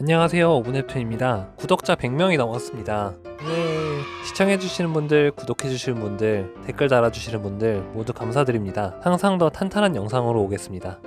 안녕하세요. 오븐앱툰입니다. 구독자 100명이 넘었습니다. 예. 시청해주시는 분들 구독해주시는 분들 댓글 달아주시는 분들 모두 감사드립니다. 항상 더 탄탄한 영상으로 오겠습니다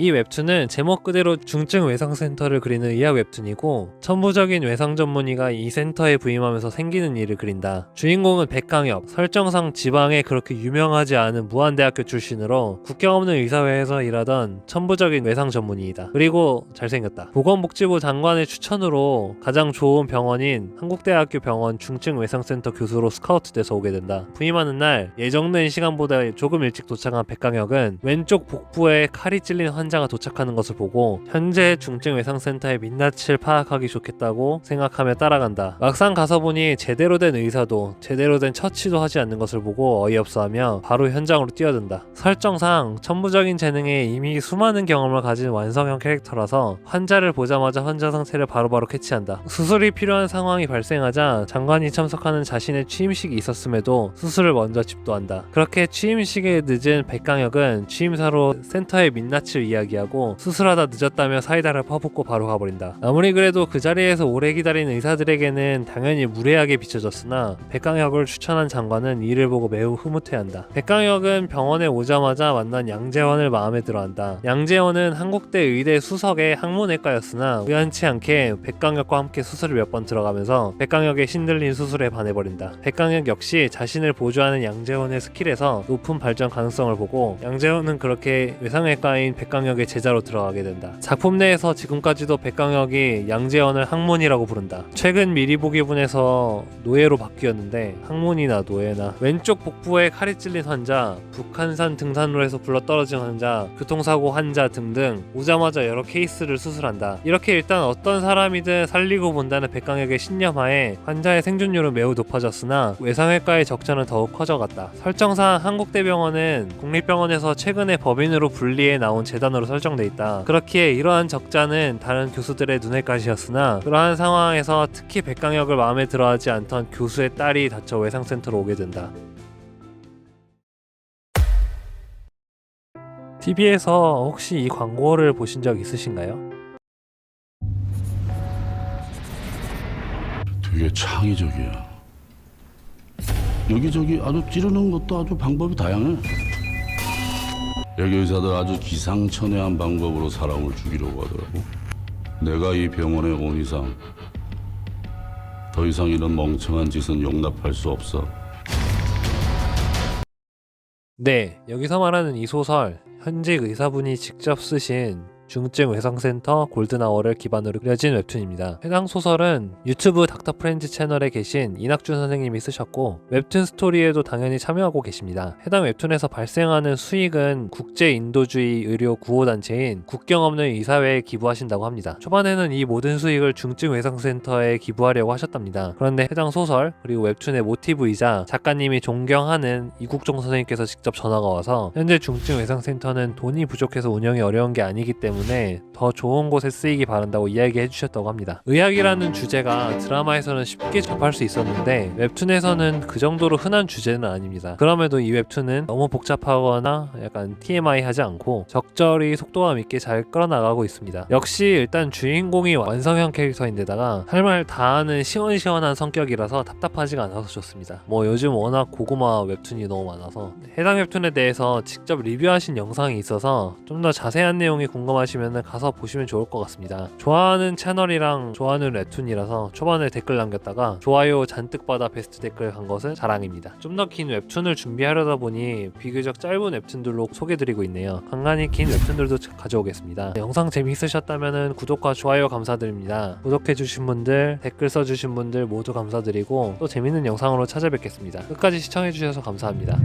이 웹툰은 제목 그대로 중증 외상 센터를 그리는 의학 웹툰이고 천부적인 외상 전문의가 이 센터에 부임하면서 생기는 일을 그린다. 주인공은 백강엽, 설정상 지방에 그렇게 유명하지 않은 무한대학교 출신으로 국경 없는 의사회에서 일하던 천부적인 외상 전문의이다. 그리고 잘생겼다. 보건복지부 장관의 추천으로 가장 좋은 병원인 한국대학교 병원 중증 외상센터 교수로 스카우트돼서 오게 된다. 부임하는 날 예정된 시간보다 조금 일찍 도착한 백강혁은 왼쪽 복부에 칼이 찔린 환자 가 도착하는 것을 보고 현재 중증 외상센터의 민낯을 파악하기 좋겠다고 생각하며 따라간다. 막상 가서 보니 제대로 된 의사도 제대로 된 처치도 하지 않는 것을 보고 어이없어하며 바로 현장으로 뛰어든다. 설정상 천부적인 재능에 이미 수많은 경험을 가진 완성형 캐릭터라서 환자를 보자마자 환자 상태를 바로바로 캐치한다. 수술이 필요한 상황이 발생하자 장관이 참석하는 자신의 취임식이 있었음에도 수술을 먼저 집도한다. 그렇게 취임식에 늦은 백강혁은 취임사로 센터의 민낯을 이야기하고 수술하다 늦었다며 사이다를 퍼붓고 바로 가버린다. 아무리 그래도 그 자리에서 오래 기다린 의사들에게는 당연히 무례하게 비춰졌으나 백강혁을 추천한 장관은 이를 보고 매우 흐뭇해한다. 백강혁은 병원에 오자마자 만난 양재원을 마음에 들어한다. 양재원은 한국대 의대 수석의 항문외과였으나 우연치 않게 백강혁과 함께 수술을 몇 번 들어가면서 백강혁의 신들린 수술에 반해버린다. 백강혁 역시 자신을 보조하는 양재원의 스킬에서 높은 발전 가능성을 보고 양재원은 그렇게 외상외과인 백강 혁의 제자로 들어가게 된다. 작품 내에서 지금까지도 백강혁이 양재원을 항문이라고 부른다. 최근 미리 보기분에서 노예로 바뀌었는데 항문이나 노예나 왼쪽 복부에 칼이 찔린 환자, 북한산 등산로 에서 굴러 떨어진 환자, 교통사고 환자 등등 오자마자 여러 케이스를 수술한다. 이렇게 일단 어떤 사람이든 살리고 본다는 백강혁의 신념하에 환자의 생존율은 매우 높아졌으나 외상외과의 적자는 더욱 커져갔다. 설정상 한국대병원은 국립병원에서 최근에 법인으로 분리해 나온 재단 으로 설정돼 있다. 그렇기에 이러한 적자는 다른 교수들의 눈의 가시였으나 그러한 상황에서 특히 백강혁을 마음에 들어하지 않던 교수의 딸이 다쳐 외상센터로 오게 된다. TV에서 혹시 이 광고를 보신 적 있으신가요? 되게 창의적이야. 여기저기 아주 찌르는 것도 아주 방법이 다양해. 여기 의사들 아주 기상천외한 방법으로 사람을 죽이려고 하더라고. 내가 이 병원에 온 이상 더 이상 이런 멍청한 짓은 용납할 수 없어. 네, 여기서 말하는 이 소설 현직 의사분이 직접 쓰신 중증 외상센터 골든아워를 기반으로 그려진 웹툰입니다. 해당 소설은 유튜브 닥터 프렌즈 채널에 계신 이낙준 선생님이 쓰셨고 웹툰 스토리에도 당연히 참여하고 계십니다. 해당 웹툰에서 발생하는 수익은 국제 인도주의 의료 구호 단체인 국경 없는 의사회에 기부하신다고 합니다. 초반에는 이 모든 수익을 중증 외상센터에 기부하려고 하셨답니다. 그런데 해당 소설 그리고 웹툰의 모티브이자 작가님이 존경하는 이국종 선생님께서 직접 전화가 와서 현재 중증 외상센터는 돈이 부족해서 운영이 어려운 게 아니기 때문에 더 좋은 곳에 쓰이기 바란다고 이야기해 주셨다고 합니다. 의학이라는 주제가 드라마에서는 쉽게 접할 수 있었는데 웹툰에서는 그 정도로 흔한 주제는 아닙니다. 그럼에도 이 웹툰은 너무 복잡하거나 약간 TMI 하지 않고 적절히 속도감 있게 잘 끌어나가고 있습니다. 역시 일단 주인공이 완성형 캐릭터인데다가 할 말 다 하는 시원시원한 성격이라서 답답하지가 않아서 좋습니다. 뭐 요즘 워낙 고구마 웹툰이 너무 많아서 해당 웹툰에 대해서 직접 리뷰하신 영상이 있어서 좀 더 자세한 내용이 궁금하시면 가서 보시면 좋을 것 같습니다. 좋아하는 채널이랑 좋아하는 웹툰이라서 초반에 댓글 남겼다가 좋아요 잔뜩 받아 베스트 댓글 간 것은 자랑입니다. 좀 더 긴 웹툰을 준비하려다 보니 비교적 짧은 웹툰들로 소개드리고 있네요. 간간히 긴 웹툰들도 가져오겠습니다. 영상 재미있으셨다면 구독과 좋아요 감사드립니다. 구독해주신 분들, 댓글 써주신 분들 모두 감사드리고 또 재밌는 영상으로 찾아뵙겠습니다. 끝까지 시청해주셔서 감사합니다.